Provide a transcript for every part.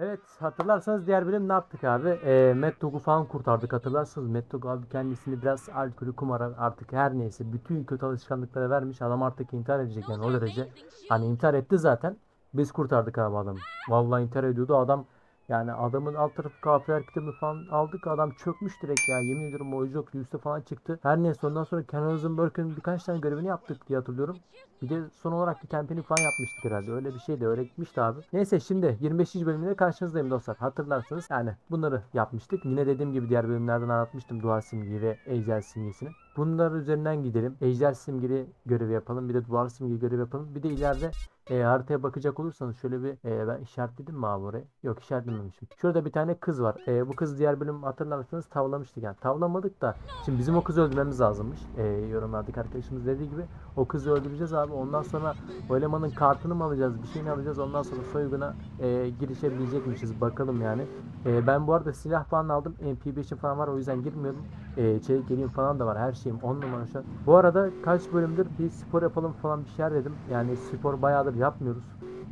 Evet hatırlarsanız diğer bölüm ne yaptık abi? E, Mad Dog'u falan kurtardık hatırlarsanız. Mad Dog abi kendisini biraz alkolü kumara artık her neyse bütün kötü alışkanlıklara vermiş. Adam artık intihar edecek yani o derece. Hani intihar etti zaten. Biz kurtardık abi adamı. Vallahi intihar ediyordu adam. Yani adamın alt tarafı KPR kitabını falan aldık. Adam çökmüş direkt ya. Yemin ediyorum o yok üste falan çıktı. Her neyse ondan sonra Ken Rosenberg'in birkaç tane görevini yaptık diye hatırlıyorum. Bir de son olarak bir tempini falan yapmıştık herhalde. Öyle bir şeydi. Öyle gitmişti abi. Neyse şimdi 25. bölümde karşınızdayım dostlar. Hatırlarsınız. Yani bunları yapmıştık. Yine dediğim gibi diğer bölümlerden anlatmıştım. Duvar simgeyi ve ejder simgesini. Bunlar üzerinden gidelim. Ejder simgeli görevi yapalım. Bir de duvar simgeli görevi yapalım. Bir de ileride e, haritaya bakacak olursanız şöyle bir e, ben işaretledim mi abi orayı? Yok işaretlememişim. Şurada bir tane kız var. E, bu kız diğer bölüm hatırlarsanız tavlamıştık yani. Tavlamadık da şimdi bizim o kızı öldürmemiz lazımmış. E, yorumlardaki arkadaşımız dediği gibi o kızı öldüreceğiz abi. Ondan sonra o elemanın kartını mı alacağız? Bir şeyini alacağız. Ondan sonra soyguna e, girişebilecekmişiz. Bakalım yani. E, ben bu arada silah falan aldım. MP5'im falan var. O yüzden girmiyorum. E, çelik yeleğim falan da var. Her şeyim 10 numara şu an. Bu arada kaç bölümdür bir spor yapalım falan bir şeyler dedim. Yani spor bayağıdır yapmıyoruz.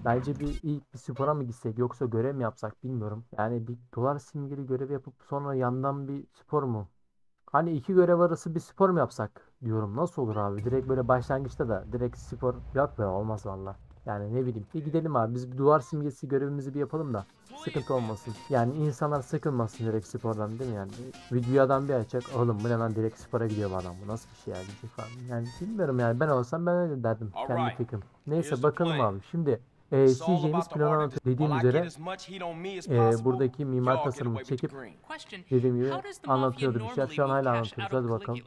Bence bir ilk bir spora mı gitsek yoksa görev mi yapsak bilmiyorum. Yani bir dolar simgeli görev yapıp sonra yandan bir spor mu? Hani iki görev arası bir spor mu yapsak diyorum. Nasıl olur abi? Direkt böyle başlangıçta da direkt spor yok be olmaz valla. Yani ne bileyim. Bir gidelim abi. Biz bir duvar simgesi görevimizi bir yapalım da sıkıntı olmasın. Yani insanlar sıkılmasın direkt spordan değil mi yani? Videodan bir açacak. Oğlum bu ne lan direkt spora gidiyor bu adam. Bu nasıl bir şey yani? diyecek falan. Yani bilmiyorum yani. Ben olsam ben öyle derdim. Kendi fikrim. Neyse bakalım abi. Şimdi e, CJ'miz planı anlatıyor. Dediğim üzere e, buradaki mimar tasarımı çekip dediğim gibi anlatıyordu bir şey. Şu an hala anlatıyoruz. Hadi bakalım.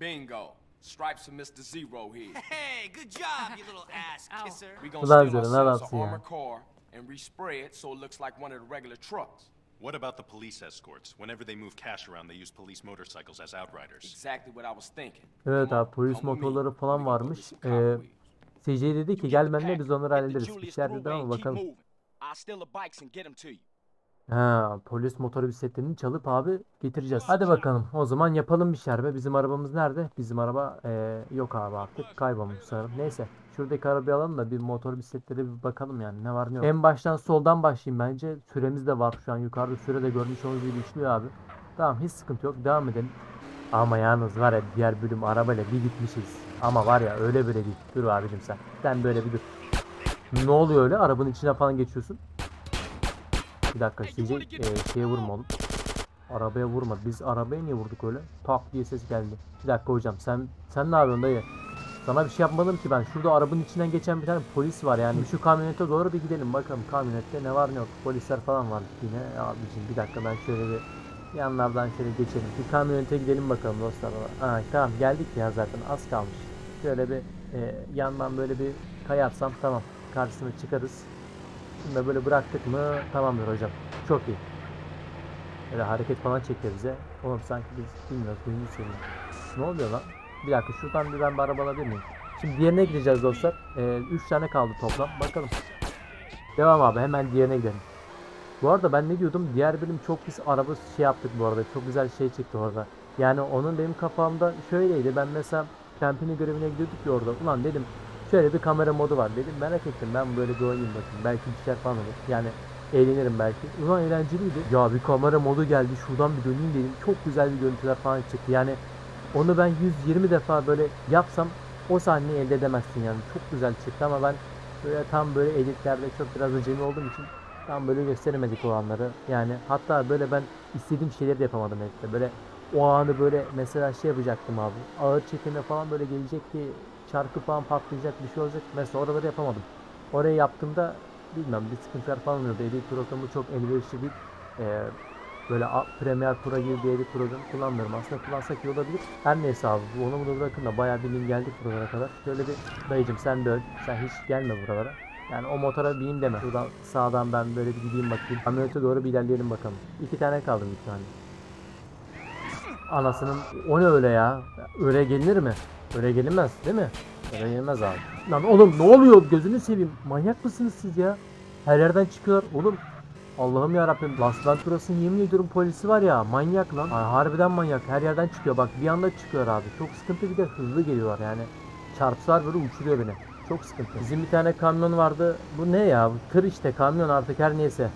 Bingo. Stripes and Mr. Zero here. Hey, good job, you little ass kisser. We gonna Ulan steal ne ourselves an ya? armored car and respray it so it looks like one of the regular trucks. What about the police escorts? Whenever they move cash around, they use police motorcycles as outriders. Exactly what I was thinking. Evet abi polis motorları falan varmış. Ee, CJ dedi ki gel benimle biz onları hallederiz. İşler dedi ama bakalım. I'll steal the bikes and get them to you. Ha, polis motoru bisikletlerini çalıp abi getireceğiz. Hadi bakalım. O zaman yapalım bir şerbe. Bizim arabamız nerede? Bizim araba eee, yok abi artık. Kaybolmuş sanırım. Neyse. Şuradaki arabayı alalım da bir motor bisikletlere bir bakalım yani. Ne var ne yok. En baştan soldan başlayayım bence. Süremiz de var şu an. Yukarıda süre de görmüş olduğunuz gibi işliyor abi. Tamam hiç sıkıntı yok. Devam edelim. Ama yalnız var ya diğer bölüm arabayla bir gitmişiz. Ama var ya öyle böyle değil. Dur abicim sen. Sen böyle bir dur. Ne oluyor öyle? Arabanın içine falan geçiyorsun. Bir dakika CJ e, şeye vurma oğlum. Arabaya vurma. Biz arabaya niye vurduk öyle? Tak diye ses geldi. Bir dakika hocam sen sen ne yapıyorsun dayı? Sana bir şey yapmadım ki ben. Şurada arabanın içinden geçen bir tane polis var yani. Şu kamyonete doğru bir gidelim bakalım kamyonette ne var ne yok. Polisler falan var yine. Abicim bir dakika ben şöyle bir yanlardan şöyle geçelim. Bir kamyonete gidelim bakalım dostlar. Ha, tamam geldik ya zaten az kalmış. Şöyle bir e, yandan böyle bir kayarsam tamam. Karşısına çıkarız. Şunu da böyle bıraktık mı tamamdır hocam. Çok iyi. Böyle hareket falan çekiyor bize. Oğlum sanki biz bilmiyoruz. Duymuş seni. Ne oluyor lan? Bir dakika şuradan bir ben bir araba miyim? Şimdi diğerine gideceğiz dostlar. 3 tane kaldı toplam. Bakalım. Devam abi hemen diğerine gidelim. Bu arada ben ne diyordum? Diğer bölüm çok pis araba şey yaptık bu arada. Çok güzel şey çıktı orada. Yani onun benim kafamda şöyleydi. Ben mesela Campini görevine gidiyorduk ya orada. Ulan dedim şöyle bir kamera modu var dedim. Merak ettim ben böyle bir oynayayım bakayım. Belki bir şeyler falan olur. Yani eğlenirim belki. Ulan eğlenceliydi. Ya bir kamera modu geldi. Şuradan bir döneyim dedim. Çok güzel bir görüntüler falan çıktı. Yani onu ben 120 defa böyle yapsam o sahneyi elde edemezsin yani. Çok güzel çıktı ama ben böyle tam böyle editlerde çok biraz acemi olduğum için tam böyle gösteremedik o anları. Yani hatta böyle ben istediğim şeyleri de yapamadım editte. Böyle o anı böyle mesela şey yapacaktım abi. Ağır çekimde falan böyle gelecekti. Çarkı falan patlayacak bir şey olacak. Mesela oraları yapamadım. Orayı yaptığımda bilmem bir sıkıntılar falan oluyordu. Edit programı çok elverişli değil. Ee, böyle Premiere Pro gibi bir edit programı kullanmıyorum. Aslında kullansak iyi olabilir. Her neyse abi bu onu bunu bırakın da bayağı bir geldik buralara kadar. Şöyle bir dayıcım sen de öl. Sen hiç gelme buralara. Yani o motora bineyim deme. Şuradan sağdan ben böyle bir gideyim bakayım. Kamyonete doğru bir ilerleyelim bakalım. İki tane kaldı bir tane. Anasının o ne öyle ya? Öyle gelinir mi? Öyle gelinmez değil mi? Öyle gelinmez abi. Lan oğlum ne oluyor? Gözünü seveyim. Manyak mısınız siz ya? Her yerden çıkıyorlar. Oğlum Allah'ım ya Rabbim. Las Venturas'ın yemin ediyorum polisi var ya manyak lan. Ay, harbiden manyak. Her yerden çıkıyor. Bak bir anda çıkıyor abi. Çok sıkıntı bir de hızlı geliyorlar yani. Çarpsalar böyle uçuruyor beni. Çok sıkıntı. Bizim bir tane kamyon vardı. Bu ne ya? Bu tır işte kamyon artık her neyse.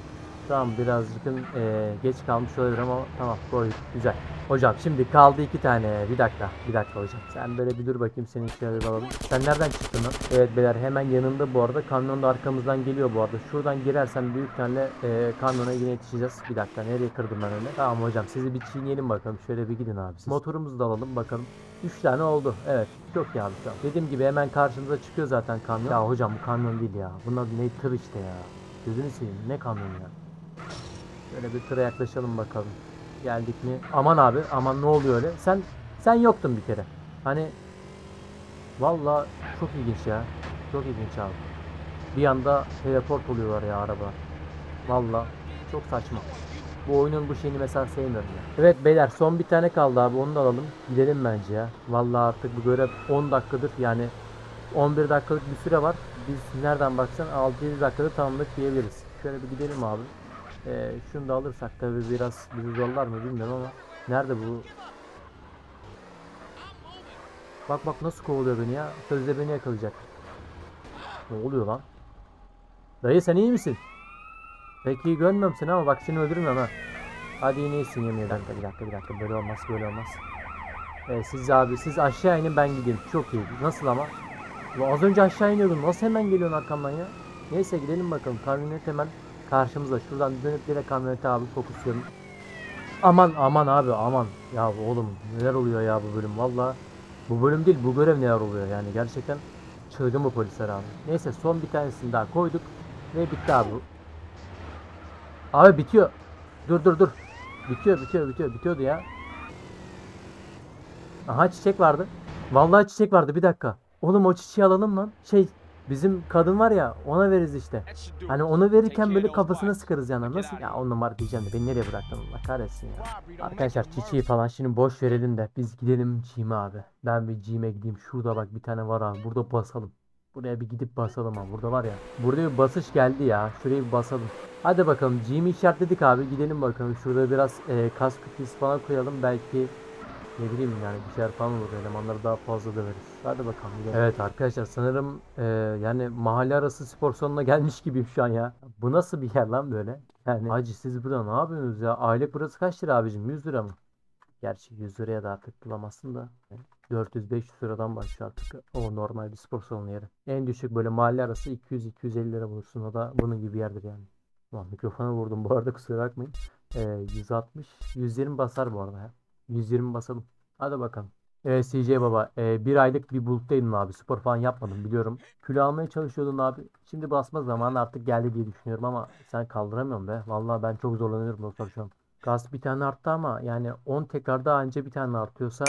Tamam birazcık eee, geç kalmış olabilir ama tamam koyduk güzel. Hocam şimdi kaldı iki tane. Bir dakika. Bir dakika hocam. Sen böyle bir dur bakayım senin bir alalım. Sen nereden çıktın lan? Evet beyler hemen yanında bu arada. Kamyon da arkamızdan geliyor bu arada. Şuradan girersen büyük ihtimalle eee kamyona yine yetişeceğiz. Bir dakika nereye kırdım ben öyle? Tamam hocam sizi bir çiğneyelim bakalım. Şöyle bir gidin abi siz. Motorumuzu da alalım bakalım. 3 tane oldu. Evet. Çok iyi abi şu. Dediğim gibi hemen karşımıza çıkıyor zaten kamyon. Ya hocam bu kamyon değil ya. Bunun adı ne tır işte ya. Gözünü seveyim. Ne kamyon ya. Şöyle bir tıra yaklaşalım bakalım. Geldik mi? Aman abi, aman ne oluyor öyle? Sen sen yoktun bir kere. Hani valla çok ilginç ya. Çok ilginç abi. Bir anda teleport oluyorlar ya araba. Valla çok saçma. Bu oyunun bu şeyini mesela sevmiyorum ya. Evet beyler son bir tane kaldı abi onu da alalım. Gidelim bence ya. Valla artık bu görev 10 dakikadır yani 11 dakikalık bir süre var. Biz nereden baksan 6-7 dakikada tamamladık diyebiliriz. Şöyle bir gidelim abi. Ee, şunu da alırsak tabi biraz bizi zorlar mı bilmiyorum ama nerede bu? Bak bak nasıl kovalıyor beni ya. Sözde beni yakalayacak. Ne oluyor lan? Dayı sen iyi misin? Pek iyi görmüyorum seni ama bak seni öldürmüyorum ha. Hadi yine iyisin yemin ederim. Bir dakika bir dakika böyle olmaz böyle olmaz. Ee, siz abi siz aşağı inin ben gideyim. Çok iyi. Nasıl ama? Ulan az önce aşağı iniyordun. Nasıl hemen geliyorsun arkamdan ya? Neyse gidelim bakalım. Kamyonet hemen karşımızda. Şuradan dönüp direkt kamyonete abi fokusluyorum. Aman aman abi aman. Ya oğlum neler oluyor ya bu bölüm valla. Bu bölüm değil bu görev neler oluyor yani gerçekten çılgın bu polisler abi. Neyse son bir tanesini daha koyduk ve bitti abi. Abi bitiyor. Dur dur dur. Bitiyor bitiyor bitiyor bitiyordu ya. Aha çiçek vardı. Vallahi çiçek vardı bir dakika. Oğlum o çiçeği alalım lan. Şey bizim kadın var ya ona veririz işte. Hani onu verirken böyle kafasına sıkarız yani. Get Nasıl? Ya on numara diyeceğim de beni nereye bıraktın Allah kahretsin ya. Arkadaşlar çiçeği falan şimdi boş verelim de biz gidelim Gym'e abi. Ben bir Gym'e gideyim. Şurada bak bir tane var abi. Burada basalım. Buraya bir gidip basalım abi. Burada var ya. Burada bir basış geldi ya. Şuraya bir basalım. Hadi bakalım Gym'i işaretledik abi. Gidelim bakalım. Şurada biraz e, kas kütlesi falan koyalım. Belki ne bileyim yani bir şeyler falan olur. Elemanları daha fazla döveriz. Hadi bakalım gidelim. Evet arkadaşlar sanırım e, yani mahalle arası spor salonuna gelmiş gibiyim şu an ya. Bu nasıl bir yer lan böyle? Yani hacı siz burada ne yapıyorsunuz ya? Aylık burası kaç lira abicim? 100 lira mı? Gerçi 100 liraya da artık bulamazsın da. 400-500 liradan başlıyor artık o normal bir spor salonu yeri. En düşük böyle mahalle arası 200-250 lira bulursun. O da bunun gibi bir yerdir yani. Ulan mikrofona vurdum bu arada kusura bakmayın. Ee, 160, 120 basar bu arada ya. 120 basalım. Hadi bakalım. Evet CJ baba e, bir aylık bir buluttaydın abi spor falan yapmadım biliyorum. Kilo almaya çalışıyordun abi. Şimdi basma zamanı artık geldi diye düşünüyorum ama sen kaldıramıyorsun be. Vallahi ben çok zorlanıyorum dostlar şu an. Gaz bir tane arttı ama yani 10 tekrarda anca bir tane artıyorsa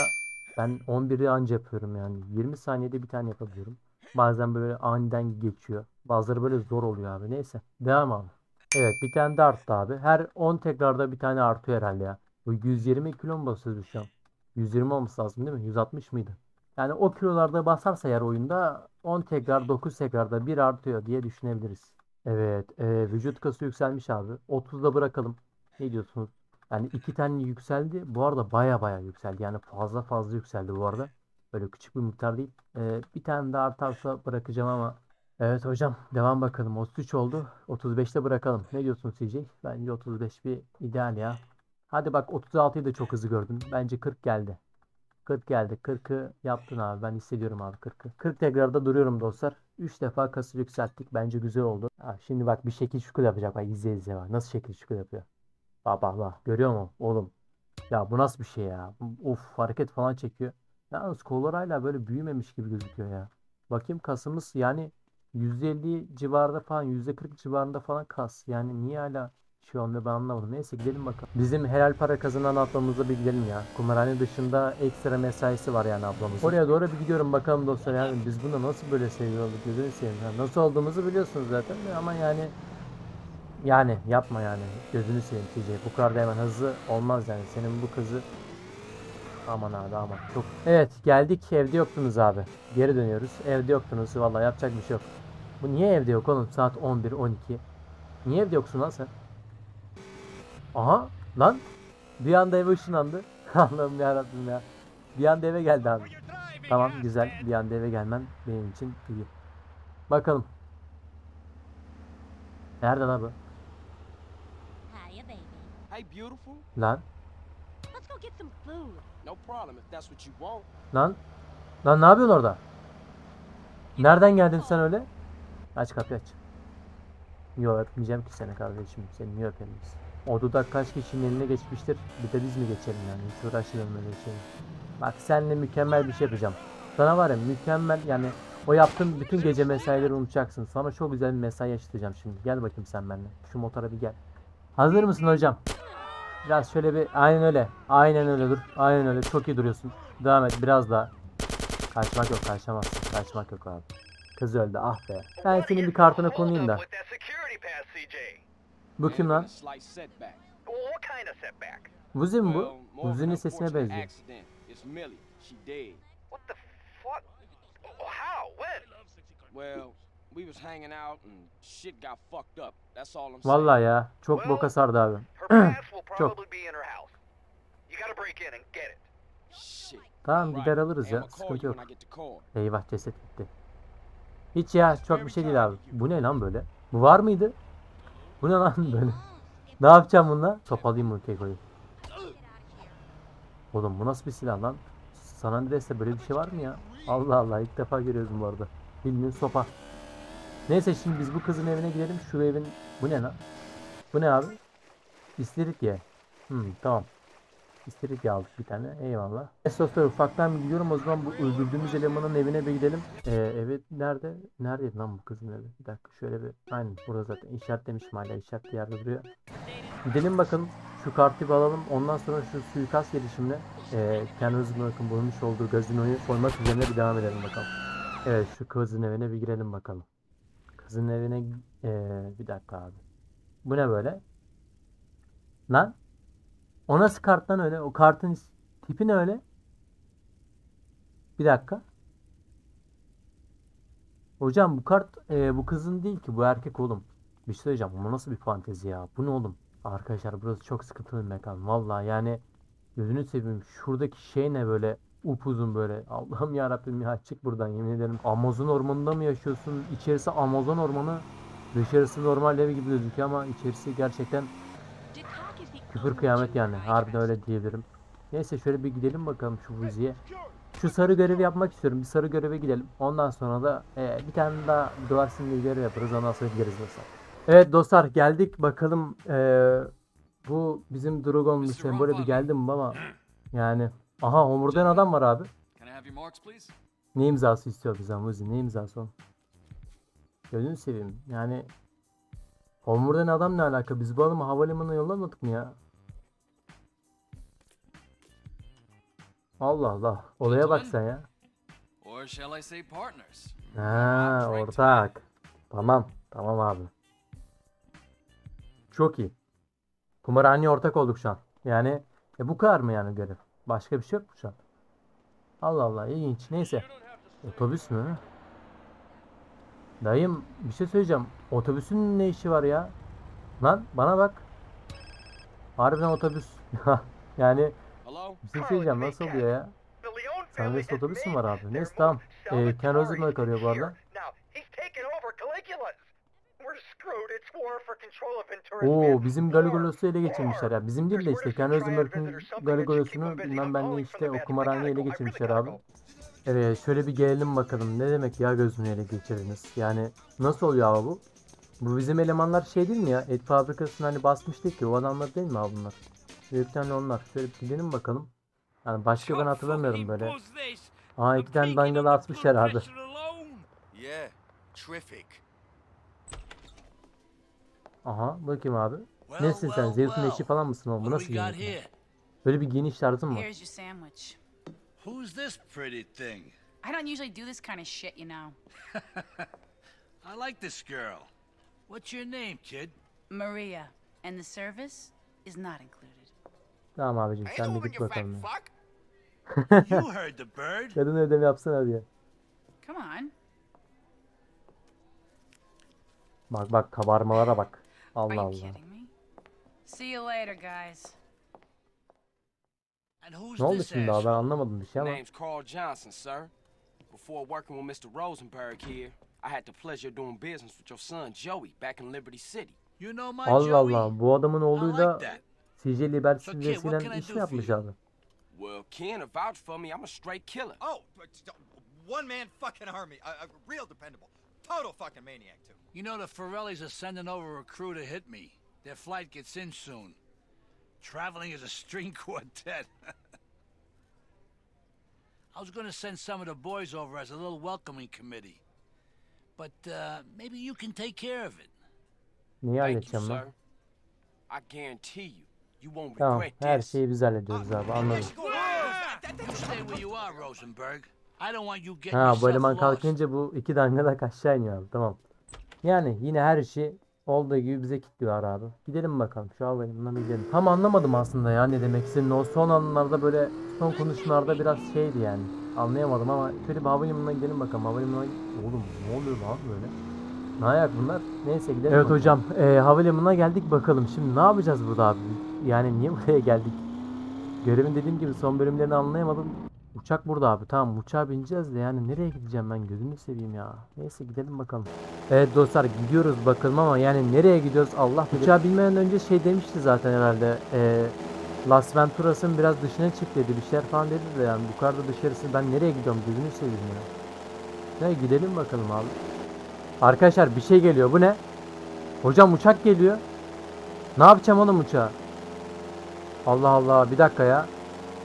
ben 11'i anca yapıyorum yani. 20 saniyede bir tane yapabiliyorum. Bazen böyle aniden geçiyor. Bazıları böyle zor oluyor abi. Neyse. Devam abi. Evet bir tane de arttı abi. Her 10 tekrarda bir tane artıyor herhalde ya. Bu 120 kilo mu basıyoruz şu an? 120 olması lazım değil mi? 160 mıydı? Yani o kilolarda basarsa eğer oyunda 10 tekrar 9 tekrarda bir artıyor diye düşünebiliriz. Evet e, vücut kası yükselmiş abi. 30'da bırakalım. Ne diyorsunuz? Yani iki tane yükseldi. Bu arada baya baya yükseldi. Yani fazla fazla yükseldi bu arada. Böyle küçük bir miktar değil. E, bir tane daha artarsa bırakacağım ama Evet hocam devam bakalım. 33 oldu. 35'te bırakalım. Ne diyorsun CJ? Bence 35 bir ideal ya. Hadi bak 36'yı da çok hızlı gördün. Bence 40 geldi. 40 geldi. 40'ı yaptın abi. Ben hissediyorum abi 40'ı. 40 tekrarda duruyorum dostlar. 3 defa kası yükselttik. Bence güzel oldu. Ha, şimdi bak bir şekil şukul yapacak. Bak izle izle bak. Nasıl şekil şukul yapıyor. Bak bak bak. Görüyor musun oğlum? Ya bu nasıl bir şey ya? Of hareket falan çekiyor. Yalnız kolları hala böyle büyümemiş gibi gözüküyor ya. Bakayım kasımız yani %50 civarında falan %40 civarında falan kas. Yani niye hala şey olmuyor ben anlamadım. Neyse gidelim bakalım. Bizim helal para kazanan ablamıza bir gidelim ya. Kumarhane dışında ekstra mesaisi var yani ablamızın. Oraya doğru bir gidiyorum bakalım dostlar yani biz bunu nasıl böyle seviyoruz gözünü seveyim. Yani nasıl olduğumuzu biliyorsunuz zaten ama yani yani yapma yani gözünü seveyim TC. Bu kadar da hemen hızlı olmaz yani. Senin bu kızı Aman abi aman. Çok. Evet geldik evde yoktunuz abi. Geri dönüyoruz. Evde yoktunuz. Vallahi yapacak bir şey yok. Bu niye evde yok oğlum? Saat 11 12. Niye evde yoksun lan sen? Aha lan. Bir anda eve ışınlandı. Allah'ım yarabbim ya. Bir anda eve geldi abi. Tamam güzel. Bir anda eve gelmen benim için iyi. Bakalım. Nerede lan bu? baby. Hey, beautiful. Lan. Lan. Lan ne yapıyorsun orada? Nereden geldin sen öyle? Aç kapıyı aç. Yok öpmeyeceğim ki seni kardeşim. Seni niye öpelim biz? O dudak kaç kişinin eline geçmiştir. Bir de biz mi geçelim yani? Hiç uğraşmayalım öyle şey. Bak seninle mükemmel bir şey yapacağım. Sana var ya mükemmel yani o yaptığın bütün gece mesaileri unutacaksın. Sana çok güzel bir mesai yaşatacağım şimdi. Gel bakayım sen benimle. Şu motora bir gel. Hazır mısın hocam? Biraz şöyle bir aynen öyle. Aynen öyle dur. Aynen öyle. Çok iyi duruyorsun. Devam et biraz daha. Kaçmak yok kaçamazsın. Kaçmak yok abi. Kız öldü ah be. Ben senin bir kartına konayım da. Bu kim lan? Vuzi mi bu? Vuzi'nin sesine benziyor. Oh, how? When? Well, we was hanging out and shit got fucked up. That's all I'm saying. Vallahi ya. Çok boka sardı abi. Çok. Tamam gider alırız ya. Sıkıntı yok. Eyvah ceset gitti. Hiç ya çok bir şey değil abi. Bu ne lan böyle? Bu var mıydı? Bu ne lan böyle? Ne yapacağım bununla? Sopalayayım mı Keko'yu? Oğlum bu nasıl bir silah lan? San Andreas'te böyle bir şey var mı ya? Allah Allah ilk defa görüyoruz bu arada. Bildiğin sopa. Neyse şimdi biz bu kızın evine gidelim. Şu evin... Bu ne lan? Bu ne abi? İstiridye. Hmm tamam. İstiridye aldık bir tane. Eyvallah. Neyse dostlar ufaktan gidiyorum. O zaman bu öldürdüğümüz elemanın evine bir gidelim. Ee, evi nerede? Neredeydi lan bu kızın evi? Bir dakika şöyle bir. Aynen burada zaten işaretlemişim hala. İşaretli yerde duruyor. Gidelim bakalım. Şu kartı bir alalım. Ondan sonra şu suikast girişimine e, kendimiz bırakın bulmuş olduğu gazinoyu soymak üzerine bir devam edelim bakalım. Evet şu kızın evine bir girelim bakalım. Kızın evine e, bir dakika abi. Bu ne böyle? Lan? O nasıl kart lan öyle? O kartın tipi ne öyle? Bir dakika. Hocam bu kart e, bu kızın değil ki bu erkek oğlum. Bir şey söyleyeceğim. Bu nasıl bir fantezi ya? Bu ne oğlum? Arkadaşlar burası çok sıkıntılı bir mekan. Vallahi yani gözünü seveyim. Şuradaki şey ne böyle upuzun böyle. Allah'ım ya Rabbim ya çık buradan yemin ederim. Amazon ormanında mı yaşıyorsun? İçerisi Amazon ormanı. Dışarısı normal ev gibi gözüküyor ama içerisi gerçekten küfür kıyamet yani. Harbiden öyle diyebilirim. Neyse şöyle bir gidelim bakalım şu Vuzi'ye. Şu sarı görevi yapmak istiyorum. Bir sarı göreve gidelim. Ondan sonra da e, bir tane daha duvar simgeli görev yaparız. Ondan sonra gideriz dostlar. Evet dostlar geldik. Bakalım e, bu bizim Dragon sembolü bir geldi mi ama yani aha homurdayan adam var abi. Ne imzası istiyor bizden Vuzi? Ne imzası o? Gözünü seveyim. Yani homurdayan adam ne alaka? Biz bu adamı havalimanına yollamadık mı ya? Allah Allah. Olaya bak sen ya. Or shall I say partners? Ha, ortak. Tamam. Tamam abi. Çok iyi. Kumarhaneye ortak olduk şu an. Yani e bu kadar mı yani görev? Başka bir şey yok mu şu an? Allah Allah ilginç. Neyse. Otobüs mü? Dayım bir şey söyleyeceğim. Otobüsün ne işi var ya? Lan bana bak. Harbiden otobüs. yani? Bir şey söyleyeceğim nasıl oluyor ya? De has otobüs mü var abi? Neyse tamam. Ee, Ken Rosenberg arıyor bu arada. Oo bizim. Galigolos'u ele geçirmişler ya. Bizim değil de işte Ken Rosenberg'in Galigolos'unu bilmem ben calling işte o kumarhaneyi ele geçirmişler abi. Evet şöyle bir gelelim bakalım. Ne demek ya gözünü ele geçirdiniz? Yani nasıl oluyor abi bu? Bu bizim elemanlar şey değil mi ya? Et fabrikasını hani basmıştık ki o adamlar değil mi abi bunlar? Büyük tane onlar. Şöyle bir gidelim bakalım. Yani başka ben hatırlamıyorum böyle. Aa iki tane dangalı. Yeah, terrific. Aha bakayım abi. Nesin sen? Zeus'un eşi falan mısın oğlum? Bu nasıl giyiniş? Böyle bir giyiniş tarzın mı? Who's this pretty thing? I don't usually do this kind of shit, you know. I like this girl. What's your name, kid? Maria, and the service is not included. Tamam abicim sen bir git bakalım. ya. You heard the bird. Kadın ödemi yapsana diye. Come on. Bak bak kabarmalara bak. Are Allah you Allah. kidding me? See you later, guys. And who's Ne oldu this şimdi abi ben asshole? anlamadım bir şey ama. Name's Carl Johnson, sir. Before working with Mr. Rosenberg here, I had the pleasure of doing business with your son Joey back in Liberty City. You know my Allah Joey? Allah. Bu adamın I oğluyla like that. CJ Liberty So, kid, seviyesinden what can I iş do mi for yapmış you? abi? Well, Ken to vouch for me, I'm a straight killer. Oh, but one man fucking army. A, a real dependable. Total fucking maniac, too. You know the Forellis are sending over a crew to hit me. Their flight gets in soon. Traveling as a string quartet. I was gonna send some of the boys over as a little welcoming committee. But uh, maybe you can take care of it. Neyi Thank you, halledeceğim lan? sir. I guarantee you, you won't Tamam. regret Her this. şeyi biz hallediyoruz abi. Anladım. Ha bu eleman kalkınca bu iki dangalak aşağı iniyor abi. Tamam. Yani yine her işi olduğu gibi bize kilitliyor abi. Gidelim bakalım. Şu havalimanına bir gidelim. Tam anlamadım aslında ya ne demek istediğini. O son anlarda böyle son konuşmalarda biraz şeydi yani. Anlayamadım ama şöyle bir havalimanına gidelim bakalım. Havalimanına... Oğlum ne oluyor lan böyle? Ne ayak bunlar? Neyse gidelim. Evet hocam. E, havalimanına geldik bakalım. Şimdi ne yapacağız burada abi? Yani niye buraya geldik? Görevin dediğim gibi son bölümlerini anlayamadım. Uçak burada abi. Tamam uçağa bineceğiz de yani nereye gideceğim ben gözünü seveyim ya. Neyse gidelim bakalım. Evet dostlar gidiyoruz bakalım ama yani nereye gidiyoruz Allah bilir. Uçağa binmeden önce şey demişti zaten herhalde. Ee, Las Venturas'ın biraz dışına çık dedi. Bir şeyler falan dedi de yani yukarıda dışarısı ben nereye gidiyorum gözünü seveyim ya. Ya gidelim bakalım abi. Arkadaşlar bir şey geliyor. Bu ne? Hocam uçak geliyor. Ne yapacağım oğlum uçağa? Allah Allah bir dakika ya.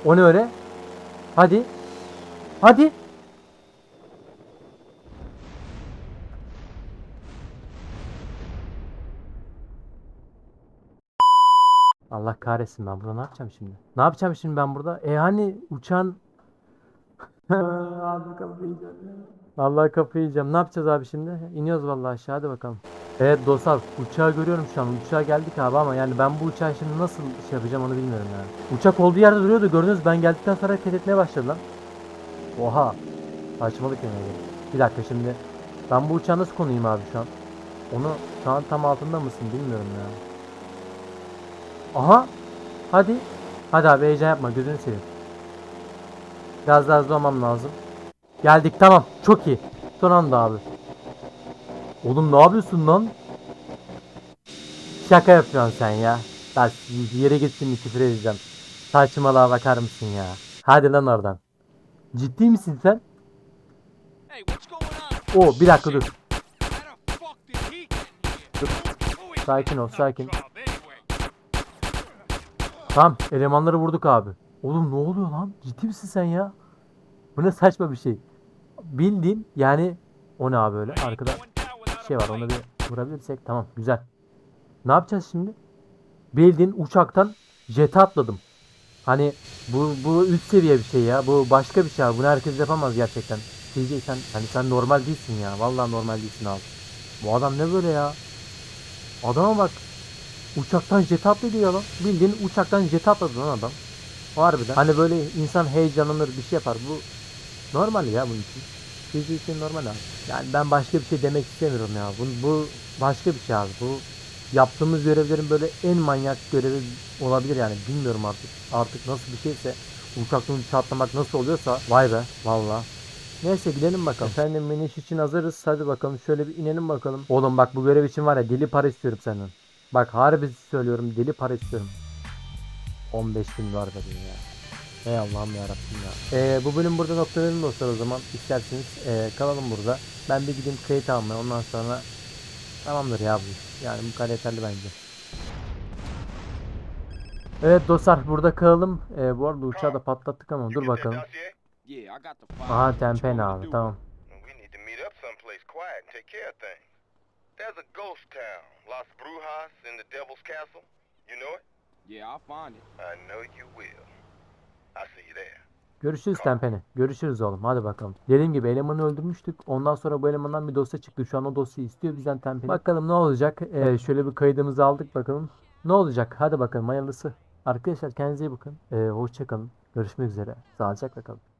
O ne öyle? Hadi. Hadi. Allah kahretsin ben burada ne yapacağım şimdi? Ne yapacağım şimdi ben burada? E hani uçağın... abi kafayı Allah kafayı yiyeceğim. Ne yapacağız abi şimdi? İniyoruz vallahi aşağı hadi bakalım. Evet dostlar uçağı görüyorum şu an. Uçağa geldik abi ama yani ben bu uçağı şimdi nasıl şey yapacağım onu bilmiyorum yani. Uçak olduğu yerde duruyordu gördünüz ben geldikten sonra hareket etmeye başladı lan. Oha. Saçmalık yani. Bir dakika şimdi. Ben bu uçağa nasıl konuyum abi şu an? Onu şu an tam altında mısın bilmiyorum ya. Aha. Hadi. Hadi abi heyecan yapma gözünü seveyim. Biraz daha hızlı olmam lazım. Geldik tamam. Çok iyi. Son anda abi. Oğlum ne yapıyorsun lan? Şaka yapıyorsun sen ya. Ben yere gitsin küfür edeceğim. Saçmalığa bakar mısın ya? Hadi lan oradan. Ciddi misin sen? Oo bir dakika dur. İs Sakin ol sakin. Tamam elemanları vurduk abi. Oğlum ne oluyor lan? Ciddi misin sen ya? Bu ne saçma bir şey. Bildiğin yani o ne abi öyle arkada şey var ona bir vurabilirsek tamam güzel. Ne yapacağız şimdi? Bildiğin uçaktan jete atladım. Hani bu bu üst seviye bir şey ya. Bu başka bir şey abi. Bunu herkes yapamaz gerçekten. CJ sen hani sen normal değilsin ya. Vallahi normal değilsin abi. Bu adam ne böyle ya? Adama bak. Uçaktan jet atladı ya lan. Bildiğin uçaktan jet atladı lan adam. Harbiden. Hani böyle insan heyecanlanır bir şey yapar. Bu normal ya bunun için. Bizim için normal abi. Yani ben başka bir şey demek istemiyorum ya. Bu, bu başka bir şey abi. Bu yaptığımız görevlerin böyle en manyak görevi olabilir yani. Bilmiyorum artık. Artık nasıl bir şeyse uçaktan uçağa atlamak nasıl oluyorsa vay be valla. Neyse gidelim bakalım. Efendim iniş için hazırız. Hadi bakalım şöyle bir inelim bakalım. Oğlum bak bu görev için var ya deli para istiyorum senden. Bak harbi söylüyorum deli para istiyorum. 15 bin var dedim ya. Ey Allah'ım yarabbim ya. Ee, bu bölüm burada noktalayalım dostlar o zaman. İsterseniz ee, kalalım burada. Ben bir gideyim kayıt almaya ondan sonra tamamdır ya bu. Yani bu kadar yeterli bence. Evet dostlar burada kalalım. Ee, bu arada uçağı da patlattık ama dur bakalım. Aha What you tempen want me to abi tamam. There's a ghost town, Las Brujas in the Devil's Castle. You know it? Yeah, I'll find it. I know you will. I'll see you there. Görüşürüz Tempeni. Görüşürüz oğlum. Hadi bakalım. Dediğim gibi elemanı öldürmüştük. Ondan sonra bu elemandan bir dosya çıktı. Şu an o dosyayı istiyor bizden Tempeni. Bakalım ne olacak. Ee, şöyle bir kaydımızı aldık bakalım. Ne olacak? Hadi bakalım hayırlısı. Arkadaşlar kendinize iyi bakın. Ee, hoşça kalın. Görüşmek üzere. Sağlıcakla kalın.